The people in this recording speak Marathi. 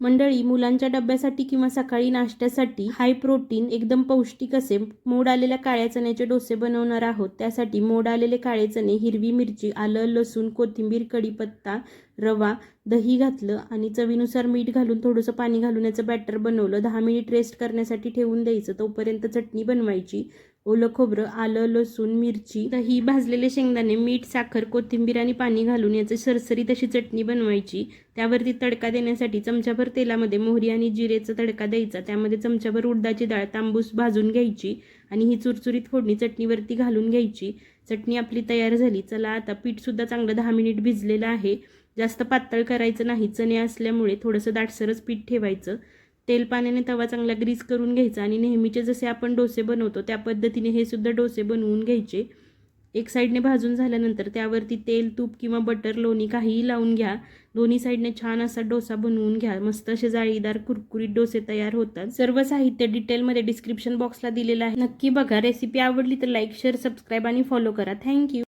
मंडळी मुलांच्या डब्यासाठी किंवा सकाळी नाश्त्यासाठी हाय प्रोटीन एकदम पौष्टिक असे मोड आलेल्या काळ्या चण्याचे डोसे बनवणार आहोत. त्यासाठी मोड आलेले काळे चणे हिरवी मिरची आलं लसूण कोथिंबीर कढीपत्ता रवा दही घातलं आणि चवीनुसार मीठ घालून थोडंसं पाणी घालून याचं बॅटर बनवलं. दहा मिनिट रेस्ट करण्यासाठी ठेवून द्यायचं. तोपर्यंत चटणी बनवायची. ओलं खोबरं आलं लसूण मिरची दही भाजलेले शेंगदाणे मीठ साखर कोथिंबीर आणि पाणी घालून याची सरसरी तशी चटणी बनवायची. त्यावरती तडका देण्यासाठी चमच्याभर तेलामध्ये मोहरी आणि जिरेचा तडका द्यायचा. त्यामध्ये चमच्याभर उडदाची डाळ तांबूस भाजून घ्यायची आणि ही चुरचुरीत फोडणी चटणीवरती घालून घ्यायची. चटणी आपली तयार झाली. चला आता पीठसुद्धा चांगलं दहा मिनिट भिजलेलं आहे. जास्त पातळ करायचं नाही. चणे असल्यामुळे थोडंसं दाटसरच पीठ ठेवायचं. तेल पाण्याने तवा चांगला ग्रीस करून घ्यायचा आणि नेहमीचे जसे आपण डोसे बनवतो त्या पद्धतीने हे सुद्धा डोसे बनवून घ्यायचे. एक साईडने भाजून झाल्यानंतर त्यावरती तेल तूप किंवा बटर लोणी काहीही लावून घ्या. दोन्ही साईडने छान असा डोसा बनवून घ्या. मस्त असे जाळीदार कुरकुरीत डोसे तयार होतात. सर्व साहित्य डिटेलमध्ये डिस्क्रिप्शन बॉक्सला दिलेलं आहे. नक्की बघा. रेसिपी आवडली तर लाईक शेअर सबस्क्राईब आणि फॉलो करा. Thank you.